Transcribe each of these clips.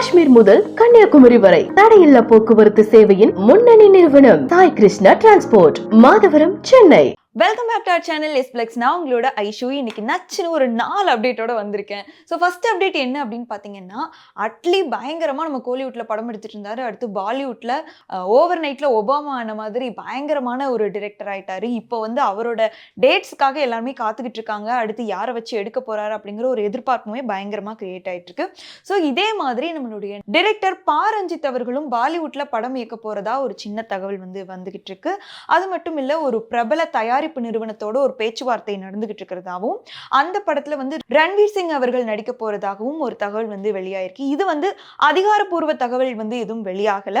காஷ்மீர் முதல் கன்னியாகுமரி வரை தடையில்லா போக்குவரத்து சேவையின் முன்னணி நிறுவனம் Sai Krishna transport. Madhavaram Chennai. Welcome back to our channel எஸ்பிளெக்ஸ் நான் உங்களோட ஐஷு. இன்னைக்கு நச்சுன்னு ஒரு நாலு அப்டேட்டோட வந்திருக்கேன். ஸோ ஃபர்ஸ்ட் அப்டேட் என்ன அப்படின்னு பார்த்தீங்கன்னா அட்லி பயங்கரமாக நம்ம கோலிவுட்டில் படம் எடுத்துட்டு இருந்தாரு. அடுத்து பாலிவுட்டில் ஓவர் நைட்டில் ஒபாமா ஆன மாதிரி பயங்கரமான ஒரு டிரெக்டர் ஆயிட்டாரு. இப்போ வந்து அவரோட டேட்ஸ்க்காக எல்லாருமே காத்துக்கிட்டு இருக்காங்க. அடுத்து யாரை வச்சு எடுக்க போறாரு அப்படிங்கிற ஒரு எதிர்பார்ப்புமே பயங்கரமாக கிரியேட் ஆயிட்டு இருக்கு ஸோ இதே மாதிரி நம்மளுடைய டிரெக்டர் பா ரஞ்சித் அவர்களும் பாலிவுட்டில் படம் இயக்க போறதா ஒரு சின்ன தகவல் வந்து வந்துகிட்டு இருக்கு அது மட்டும் இல்லை ஒரு பிரபல தயாரிப்பு நிறுவனத்தோட ஒரு பேச்சுவார்த்தை நடந்துகிட்டு இருக்கிறதாவும் அந்த படத்துல வந்து ரன்வீர் சிங் அவர்கள் நடிக்க போறதாகவும் ஒரு தகவல் வந்து வெளியாயிருக்கு. இது வந்து அதிகாரப்பூர்வ தகவல் வந்து எதுவும் வெளியாகல.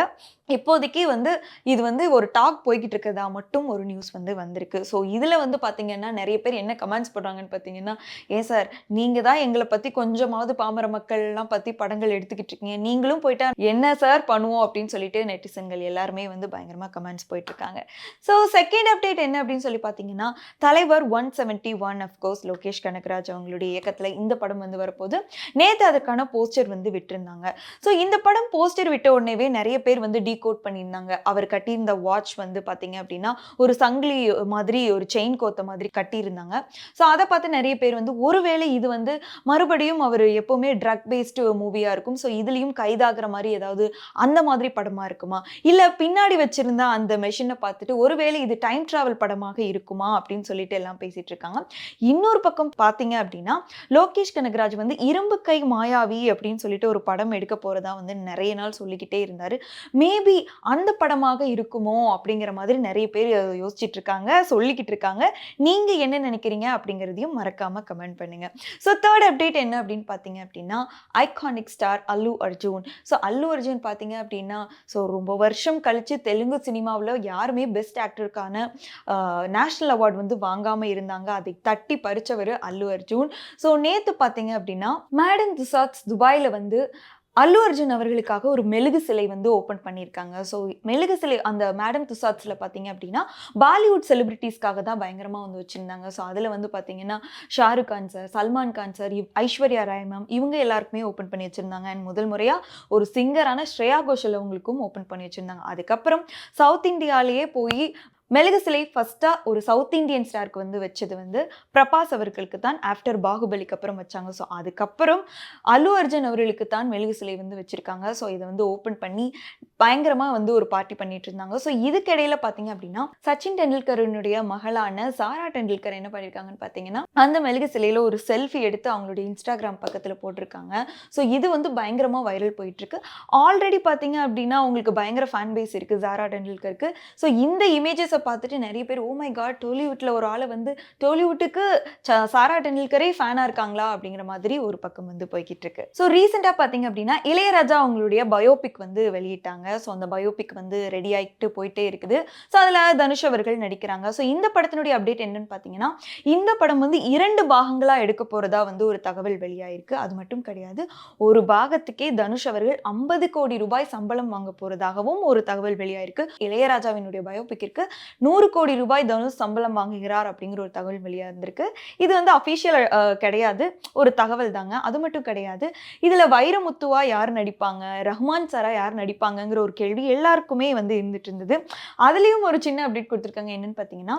இப்போதைக்கு வந்து இது வந்து ஒரு டாக் போய்கிட்டு இருக்கிறதா மட்டும் ஒரு நியூஸ் வந்து வந்திருக்கு. ஸோ இதில் வந்து பார்த்தீங்கன்னா நிறைய பேர் என்ன கமெண்ட்ஸ் போடுறாங்கன்னு பார்த்தீங்கன்னா ஏன் சார் நீங்கள் தான் எங்களை பற்றி கொஞ்சமாவது பாமர மக்கள்லாம் பற்றி படங்கள் எடுத்துக்கிட்டு இருக்கீங்க. நீங்களும் போயிட்டா என்ன சார் பண்ணுவோம்? அப்படின்னு சொல்லிட்டு நெட்டிசன்கள் எல்லாருமே வந்து பயங்கரமாக கமெண்ட்ஸ் போயிட்டு இருக்காங்க. ஸோ செகண்ட் அப்டேட் என்ன அப்படின்னு சொல்லி பார்த்தீங்கன்னா தலைவர் one seventy one of course Lokesh Kanagaraj அவங்களுடைய இயக்கத்தில் இந்த படம் வந்து வரப்போது நேற்று அதுக்கான போஸ்டர் வந்து விட்டுருந்தாங்க. ஸோ இந்த படம் போஸ்டர் விட்ட உடனேவே நிறைய பேர் வந்து டீகோட் பண்ணியிருந்தாங்க. அவர் கட்டியிருந்த வாட்ச் வந்து பார்த்தீங்க அப்படின்னா ஒரு சங்கிலி மாதிரி ஒரு செயின் கோத்த மாதிரி கட்டியிருந்தாங்க. ஸோ அதை பார்த்து நிறைய பேர் வந்து ஒருவேளை இது வந்து மறுபடியும் அவர் எப்போவுமே ட்ரக் பேஸ்டு மூவியாக இருக்கும். ஸோ இதுலேயும் கைதாகிற மாதிரி ஏதாவது அந்த மாதிரி படமாக இருக்குமா? இல்லை பின்னாடி வச்சிருந்த அந்த மெஷினை பார்த்துட்டு ஒருவேளை இது டைம் ட்ராவல் படமாக இருக்கும் இருக்குமா அப்படின்னு சொல்லிட்டு எல்லாம் பேசிட்டு இருக்காங்க. இன்னொரு பக்கம் பார்த்தீங்க அப்படின்னா லோகேஷ் கனகராஜ் வந்து இரும்பு கை மாயாவி அப்படின்னு சொல்லிட்டு ஒரு படம் எடுக்க போறதா வந்து நிறைய நாள் சொல்லிக்கிட்டே இருந்தாரு. மேபி அந்த படமாக இருக்குமோ அப்படிங்கிற மாதிரி நிறைய பேர் யோசிச்சுட்டு இருக்காங்க சொல்லிக்கிட்டு இருக்காங்க. நீங்க என்ன நினைக்கிறீங்க அப்படிங்கிறதையும் மறக்காம கமெண்ட் பண்ணுங்க. ஸோ தேர்ட் அப்டேட் என்ன அப்படின்னு பார்த்தீங்க அப்படின்னா iconic star Allu Arjun. So Allu Arjun பார்த்தீங்க அப்படின்னா ஸோ ரொம்ப வருஷம் கழிச்சு தெலுங்கு சினிமாவில் யாருமே பெஸ்ட் ஆக்டருக்கான நேஷ்னல் அவார்ட் வந்து வாங்காமல் இருந்தாங்க. அதை தட்டி பறிச்சவர் அல்லு அர்ஜுன். ஸோ நேற்று பார்த்தீங்க அப்படின்னா மேடம் துசாத்ஸ் துபாயில் வந்து அல்லு அர்ஜுன் அவர்களுக்காக ஒரு மெழுகு சிலை வந்து ஓப்பன் பண்ணியிருக்காங்க. ஸோ மெழுகு சிலை அந்த மேடம் துசாத்ஸில் பார்த்தீங்க அப்படின்னா பாலிவுட் செலிபிரிட்டிஸ்க்காக தான் பயங்கரமாக வந்து வச்சுருந்தாங்க. ஸோ அதில் வந்து பார்த்தீங்கன்னா ஷாருக் கான் சார் சல்மான் கான் சார் இவ் ஐஸ்வர்யா ராய் மேம் இவங்க எல்லாருக்குமே ஓப்பன் பண்ணி வச்சுருந்தாங்க. அண்ட் முதல் முறையாக ஒரு சிங்கரான ஸ்ரேயா கோஷல் அவங்களுக்கும் ஓப்பன் பண்ணி வச்சுருந்தாங்க. அதுக்கப்புறம் சவுத் இந்தியாலேயே போய் மெழுகு சிலை ஃபஸ்ட்டாக ஒரு சவுத் இந்தியன் ஸ்டாருக்கு வந்து வச்சது வந்து பிரபாஸ் அவர்களுக்கு தான் ஆஃப்டர் பாகுபலிக்கு அப்புறம் வச்சாங்க. ஸோ அதுக்கப்புறம் அல்லு அர்ஜுன் அவர்களுக்கு தான் மெழுகு சிலை வந்து வச்சுருக்காங்க. ஸோ இதை வந்து ஓப்பன் பண்ணி பயங்கரமாக வந்து ஒரு பார்ட்டி பண்ணிட்டு இருந்தாங்க. ஸோ இதுக்கிடையில் பார்த்தீங்க அப்படின்னா சச்சின் டெண்டுல்கருனுடைய மகளான சாரா டெண்டுல்கர் என்ன பண்ணியிருக்காங்கன்னு பார்த்தீங்கன்னா அந்த மெழுகு சிலையில் ஒரு செல்ஃபி எடுத்து அவங்களுடைய இன்ஸ்டாகிராம் பக்கத்தில் போட்டிருக்காங்க. ஸோ இது வந்து பயங்கரமாக வைரல் போயிட்டுருக்கு. ஆல்ரெடி பார்த்தீங்க அப்படின்னா அவங்களுக்கு பயங்கர ஃபேன் பேஸ் இருக்குது சாரா டெண்டுல்கருக்கு. ஸோ இந்த இமேஜஸை பார்த்துட்டு நிறைய பேர் ஓ மை காட் டோலிவுட்டில் ஒரு ஆளை வந்து டோலிவுட்டுக்கு சாரா டெண்டுல்கரே ஃபேனாக இருக்காங்களா? அப்படிங்கிற மாதிரி ஒரு பக்கம் வந்து போய்கிட்டு இருக்கு. ஸோ ரீசெண்டாக பார்த்தீங்க அப்படின்னா இளையராஜா அவங்களுடைய பயோபிக் வந்து வெளியிட்டாங்க. ஸோ அந்த பயோபிக் வந்து ரெடி ஆகிட்டு போயிட்டே இருக்குது. ஸோ அதில் தனுஷ் அவர்கள் நடிக்கிறாங்க. ஸோ இந்த படத்தினுடைய அப்டேட் என்னன்னு பார்த்தீங்கன்னா இந்த படம் வந்து இரண்டு பாகங்களாக எடுக்க போகிறதா வந்து ஒரு தகவல் வெளியாயிருக்கு. அது மட்டும் கிடையாது ஒரு பாகத்துக்கே தனுஷ் அவர்கள் ஐம்பது கோடி ரூபாய் சம்பளம் வாங்க போகிறதாகவும் ஒரு தகவல் வெளியாயிருக்கு. இளையராஜாவினுடைய பயோபிக்கிற்கு நூறு கோடி ரூபாய் தனுஷ் சம்பளம் வாங்குகிறார் அப்படிங்கிற ஒரு தகவல் வெளியாந்திருக்கு இது வந்து அஃபீஷியல் கிடையாது. ஒரு தகவல் தாங்க. அது மட்டும் கிடையாது. இதில் வைரமுத்துவா யார் நடிப்பாங்க? ரஹ்மான் சாரா யார் நடிப்பாங்கங்கிற ஒரு கேள்வி எல்லாருக்குமே வந்து இருந்துட்டு இருந்தது அதுலேயும் ஒரு சின்ன அப்டேட் கொடுத்துருக்காங்க. என்னன்னு பார்த்தீங்கன்னா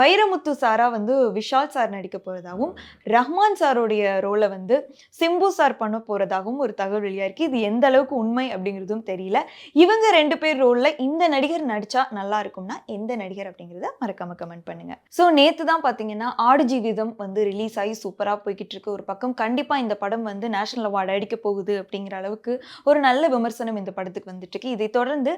வைரமுத்து சாரா வந்து விஷால் சார் நடிக்க போகிறதாகவும் ரஹ்மான் சாரோடைய ரோலை வந்து சிம்பு சார் பண்ண போகிறதாகவும் ஒரு தகவல் வெளியாயிருக்கு இது எந்த அளவுக்கு உண்மை அப்படிங்கிறதும் தெரியல. இவங்க ரெண்டு பேர் ரோலில் இந்த நடிகர் நடித்தா நல்லா இருக்கும்னா எந்த நடிகர் அப்படிங்கிறத மறக்காம கமெண்ட் பண்ணுங்க. ஸோ நேற்று தான் பார்த்தீங்கன்னா ஆடு ஜீவிதம் வந்து ரிலீஸ் ஆகி சூப்பராக போய்கிட்டு இருக்கு. ஒரு பக்கம் கண்டிப்பாக இந்த படம் வந்து நேஷனல் அவார்டு அடிக்க போகுது அப்படிங்கிற அளவுக்கு ஒரு நல்ல விமர்சனம் இந்த படத்துக்கு வந்துட்டு இருக்கு. இதை தொடர்ந்து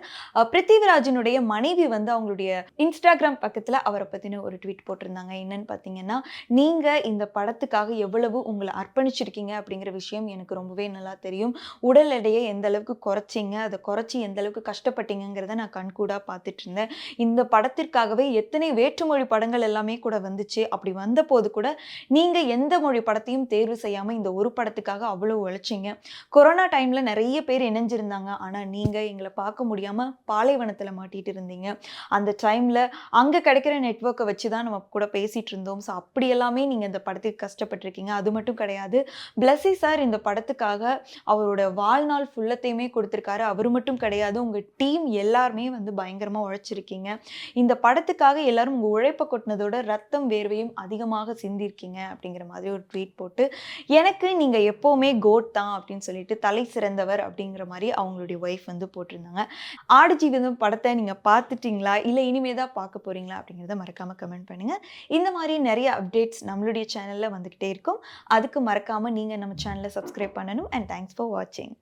பிருத்திவிராஜனுடைய மனைவி வந்து அவங்களுடைய இன்ஸ்டாகிராம் பக்கத்தில் அவரை பற்றின ஒரு ட்வீட் போட்டிருந்தாங்க. என்னன்னு பார்த்தீங்கன்னா நீங்கள் இந்த படத்துக்காக எவ்வளவு உங்களை அர்ப்பணிச்சிருக்கீங்க? அப்படிங்கிற விஷயம் எனக்கு ரொம்பவே நல்லா தெரியும். உடல் எடையை எந்த அளவுக்கு குறைச்சிங்க? அதை குறைச்சி எந்த அளவுக்கு கஷ்டப்பட்டீங்கிறத நான் கண்கூடாக பார்த்துட்டு இருந்தேன். இந்த இந்த படத்திற்காகவே எத்தனை வேற்றுமொழி படங்கள் எல்லாமே கூட வந்துச்சு. அப்படி வந்தபோது கூட நீங்கள் எந்த மொழி படத்தையும் தேர்வு செய்யாமல் இந்த ஒரு படத்துக்காக அவ்வளோ உழைச்சிங்க. கொரோனா டைமில் நிறைய பேர் இணைஞ்சிருந்தாங்க. ஆனால் நீங்கள் எங்களை பார்க்க முடியாமல் பாலைவனத்தில் மாட்டிகிட்டு இருந்தீங்க. அந்த டைமில் அங்கே கிடைக்கிற நெட்ஒர்க்கை வச்சு தான் நம்ம கூட பேசிகிட்டு இருந்தோம். ஸோ அப்படி எல்லாமே நீங்கள் இந்த படத்துக்கு கஷ்டப்பட்டிருக்கீங்க. அது மட்டும் கிடையாது. பிளஸி சார் இந்த படத்துக்காக அவரோட வாழ்நாள் ஃபுல்லத்தையுமே கொடுத்துருக்காரு. அவர் மட்டும் கிடையாது. உங்கள் டீம் எல்லாருமே வந்து பயங்கரமாக உழைச்சிருக்கீங்க. இந்த படத்துக்காக எல்லாரும் உங்கள் உழைப்பை கொட்டினதோட ரத்தம் வேர்வையும் அதிகமாக சிந்திருக்கீங்க அப்படிங்கிற மாதிரி ஒரு ட்வீட் போட்டு எனக்கு நீங்கள் எப்போவுமே கோட் தான் அப்படின்னு சொல்லிட்டு தலை சிறந்தவர் அப்படிங்கிற மாதிரி அவங்களுடைய ஒய்ஃப் வந்து போட்டிருந்தாங்க. ஆடு ஜீவிதம் படத்தை நீங்கள் பார்த்துட்டீங்களா? இல்லை இனிமே தான் பார்க்க போகிறீங்களா அப்படிங்கிறத மறக்காமல் கமெண்ட் பண்ணுங்கள் இந்த மாதிரி நிறைய அப்டேட்ஸ் நம்மளுடைய சேனலில் வந்துக்கிட்டே இருக்கும். அதுக்கு மறக்காமல் நீங்கள் நம்ம சேனலை சப்ஸ்கிரைப் பண்ணணும் அண்ட் தேங்க்ஸ் ஃபார் வாட்சிங்